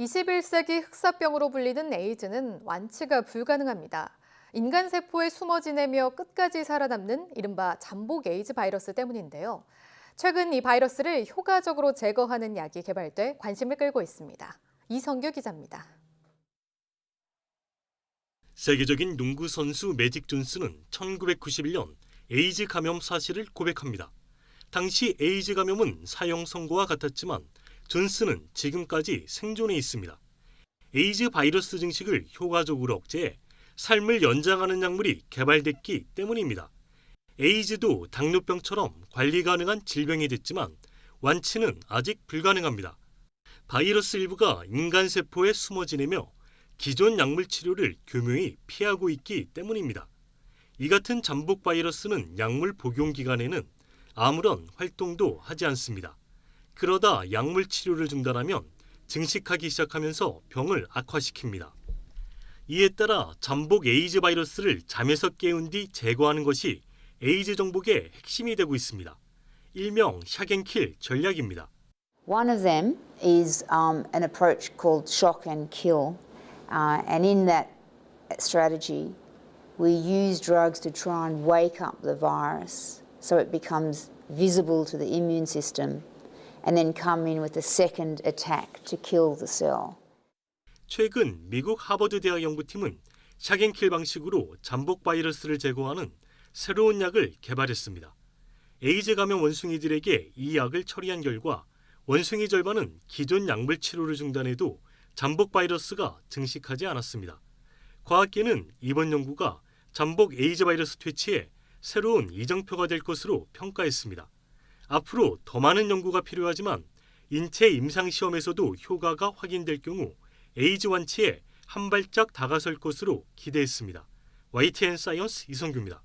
21세기 흑사병으로 불리는 에이즈는 완치가 불가능합니다. 인간 세포에 숨어 지내며 끝까지 살아남는 이른바 잠복 에이즈 바이러스 때문인데요. 최근 이 바이러스를 효과적으로 제거하는 약이 개발돼 관심을 끌고 있습니다. 이성규 기자입니다. 세계적인 농구 선수 매직 존스는 1991년 에이즈 감염 사실을 고백합니다. 당시 에이즈 감염은 사형 선고와 같았지만 존스는 지금까지 생존해 있습니다. 에이즈 바이러스 증식을 효과적으로 억제해 삶을 연장하는 약물이 개발됐기 때문입니다. 에이즈도 당뇨병처럼 관리 가능한 질병이 됐지만 완치는 아직 불가능합니다. 바이러스 일부가 인간 세포에 숨어 지내며 기존 약물 치료를 교묘히 피하고 있기 때문입니다. 이 같은 잠복 바이러스는 약물 복용 기간에는 아무런 활동도 하지 않습니다. 그러다 약물 치료를 중단하면 증식하기 시작하면서 병을 악화시킵니다. 이에 따라 잠복 에이즈 바이러스를 잠에서 깨운 뒤 제거하는 것이 에이즈 정복의 핵심이 되고 있습니다. 일명 샥앤킬 전략입니다. One of them is um, an approach called shock and kill. Uh, and in that strategy, we use drugs to try and wake up the virus so it becomes visible to the immune system and then come in with a second attack to kill the cell. 최근 미국 하버드 대학 연구팀은 샥앤킬 방식으로 잠복 바이러스를 제거하는 새로운 약을 개발했습니다. 에이즈 감염 원숭이들에게 이 약을 처리한 결과 원숭이 절반은 기존 약물 치료를 중단해도 잠복 바이러스가 증식하지 않았습니다. 과학계는 이번 연구가 잠복 에이즈 바이러스 퇴치에 새로운 이정표가 될 것으로 평가했습니다. 앞으로 더 많은 연구가 필요하지만 인체 임상 시험에서도 효과가 확인될 경우 에이즈 완치에 한 발짝 다가설 것으로 기대했습니다. YTN 사이언스 이성규입니다.